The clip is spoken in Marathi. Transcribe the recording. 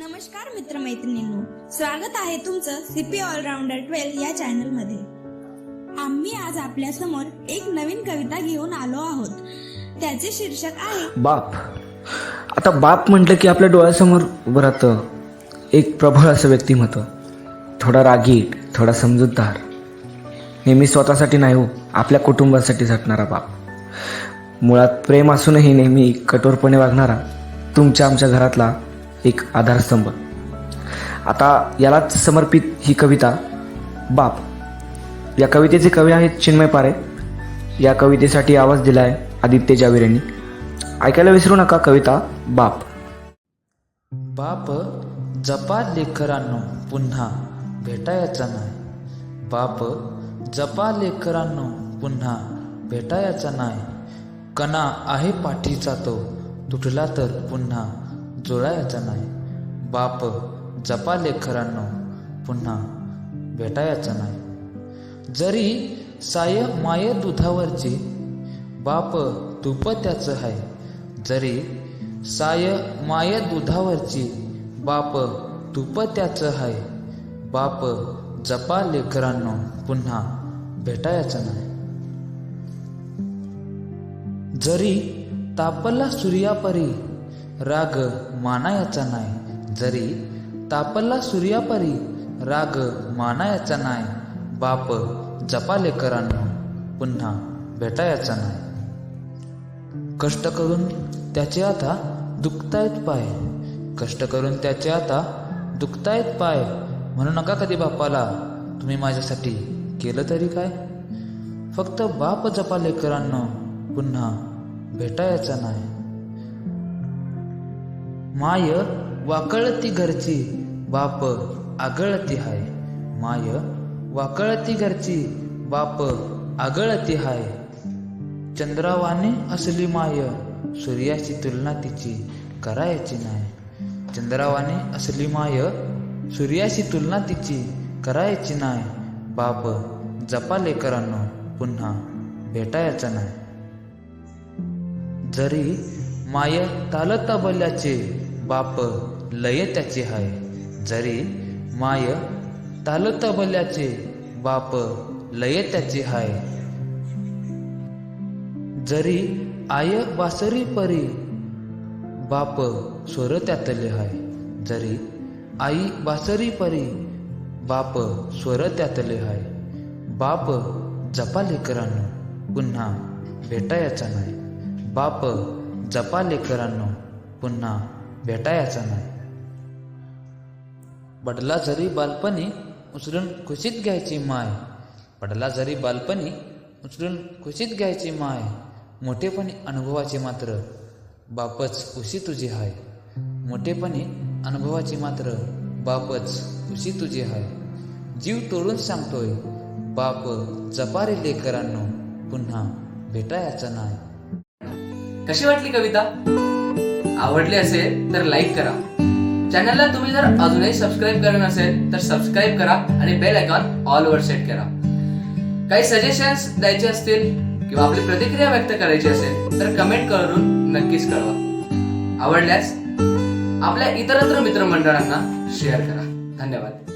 नमस्कार मित्रमैत्रिणींनो स्वागत आहे तुमचं सीपी ऑलराऊंडर ट्वेल्व या चॅनलमध्ये आम्ही आज आपल्यासमोर एक नवीन कविता घेऊन आलो आहोत. त्याचे शीर्षक आहे बाप. आता बाप म्हटलं की आपल्या डोळ्यासमोर उभं राहतं. एक प्रबळ असं व्यक्तिमत्व. थोडा रागीट थोडा समजूतदार. नेहमी स्वतःसाठी नाही हो आपल्या कुटुंबासाठी झटणारा बाप. मुळात प्रेम असूनही नेहमी कठोरपणे वागणारा तुमच्या आमच्या घरातला एक आधारस्तंभ. आता यालाच समर्पित ही कविता बाप. या कवितेचे कवी आहेत चिन्मय पारे. या कवितेसाठी आवाज दिला आहे आदित्य जावेर यांनी ऐकायला विसरू नका कविता बाप. बाप जपा लेकरांनो पुन्हा भेटायचा नाही. बाप जपा लेकरांनो पुन्हा भेटायचा नाही. कणा आहे पाठीचा तो तुटला तर पुन्हा जुळायचा नाही. बाप जपा लेखरांनो पुन्हा भेटायचा नाही. जरी साय माय दुधावरची बाप तुप त्याचं आहे जरी साय माय दुधावरची बाप तुप त्याचं आहे बाप जपा लेकरांनो पुन्हा भेटायचं नाही. जरी तापला सूर्यापरी राग मानायचा नाही. जरी तापला सूर्यापरी राग मानायचा नाही. बाप जपा लेकरांनो पुन्हा भेटायचा नाही. कष्ट करून त्याचे आता दुखतायत पाय. कष्ट करून त्याचे आता दुखतायत पाय. म्हणू नका कधी बापाला तुम्ही माझ्यासाठी केलं तरी काय? फक्त बाप जपा लेकरांनो पुन्हा भेटायचा नाही. माय वाकळती घरची बाप आगळती हाय. माय वाकळती घरची बाप आगळती हाय. चंद्रावाने असली माय सूर्याची तुलना तिची करायची नाही चंद्रावाने असली माय सूर्याशी तुलना तिची करायची नाही बाप जपा लेकरांनो पुन्हा भेटायचं नाही जरी माय ताल तबल्याचे बाप लय त्याचे हाय. जरी माय ताल तबल्याचे बाप लय त्याचे हाय. जरी आय बासरी परी बाप स्वर त्यातले हाय. जरी आई बासरी परी बाप स्वर त्यातले हाय. बाप जपा लेकरांनो पुन्हा भेटायचा नाही. बाप जपा लेकरांनो पुन्हा भेटायचा नाही. पडला जरी बालपणी उचलून खुशीत घ्यायची माय पडला जरी बालपणी उचलून खुशीत घ्यायची माय मोठेपणी अनुभवाची मात्र बापच उशी तुझी हाय. मोठेपणी अनुभवाची मात्र बापच उशी तुझी हाय. जीव तोडून सांगतोय बाप जपारे लेकरांनो पुन्हा भेटायचा नाही. कशी वाटली कविता? आवडली असेल तर लाईक करा. चॅनलला तुम्ही जर अजूनही सबस्क्राईब करत नसेल तर सबस्क्राईब करा आणि बेल आयकॉन ऑल वर सेट करा. काही सजेशन्स द्यायचे असतील किंवा आपली प्रतिक्रिया व्यक्त करायची असेल तर कमेंट करून नक्कीच कळवा. आवडल्यास आपल्या इतरत्र मित्रमंडळांना शेअर करा. धन्यवाद.